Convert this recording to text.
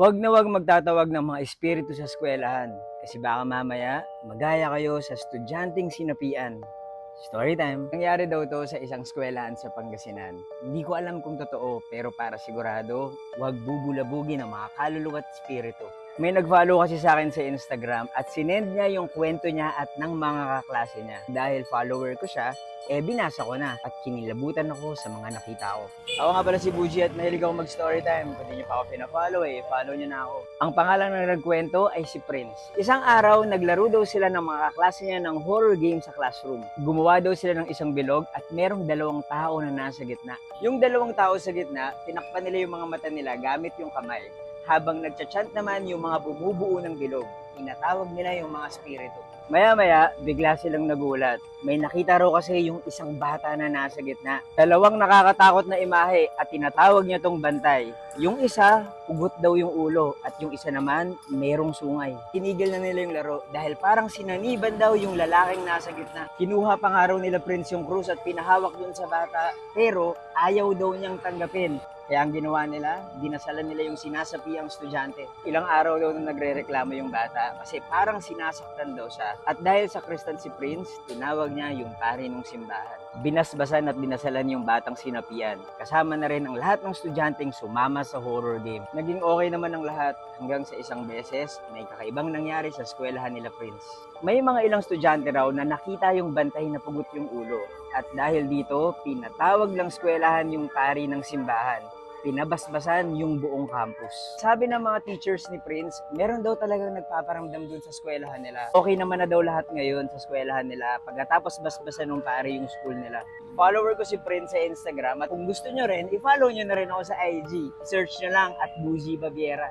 Huwag na huwag magtatawag ng mga espiritu sa eskwelahan kasi baka mamaya magaya kayo sa estudyanteng sinapian. Story time. Nangyari daw to sa isang eskwelahan sa Pangasinan. Hindi ko alam kung totoo pero para sigurado, huwag bubulabugin ng mga kaluluwa at espiritu. May nag-follow kasi sa akin sa Instagram at sinend niya yung kwento niya at ng mga kaklase niya. Dahil follower ko siya, eh binasa ko na at kinilabutan ako sa mga nakita ko. Ako nga pala si Buji at mahilig ako mag-story time. Di niyo pa ako pina-follow eh, follow niyo na ako. Ang pangalan ng nagkwento ay si Prince. Isang araw, naglaro daw sila ng mga kaklase niya ng horror game sa classroom. Gumawa daw sila ng isang bilog at merong dalawang tao na nasa gitna. Yung dalawang tao sa gitna, tinakpan nila yung mga mata nila gamit yung kamay. Habang nagchat-chant naman yung mga bumubuo ng bilog, tinatawag nila yung mga spirito. Maya-maya, bigla silang nagulat. May nakita raw kasi yung isang bata na nasa gitna. Dalawang nakakatakot na imahe at tinatawag niya tong bantay. Yung isa, ugot daw yung ulo at yung isa naman, merong sungay. Tinigil na nila yung laro dahil parang sinaniban daw yung lalaking nasa gitna. Kinuha pa nga raw nila Prince yung krus at pinahawak dun sa bata pero ayaw daw niyang tanggapin. Kaya ang ginawa nila, dinasalan nila yung sinasapi ang estudyante. Ilang araw daw nung nagre-reklamo yung bata kasi parang sinasaktan daw siya. At dahil sa Kristan si Prince, tinawag niya yung pari ng simbahan. Binasbasan at dinasalan yung batang sinapian. Kasama na rin ang lahat ng estudyanteng sumama sa horror game. Naging okay naman ang lahat hanggang sa isang beses, may kakaibang nangyari sa eskwelahan nila Prince. May mga ilang estudyante raw na nakita yung bantay na pugot yung ulo. At dahil dito, pinatawag lang eskwelahan yung pari ng simbahan pinabasbasan yung buong campus. Sabi ng mga teachers ni Prince, meron daw talagang nagpaparamdam dun sa eskwelahan nila. Okay naman na daw lahat ngayon sa eskwelahan nila pagkatapos basbasan ng pare yung school nila. Follower ko si Prince sa Instagram at kung gusto nyo rin, i-follow nyo na rin ako sa IG. Search nyo lang at Buzi Babiera.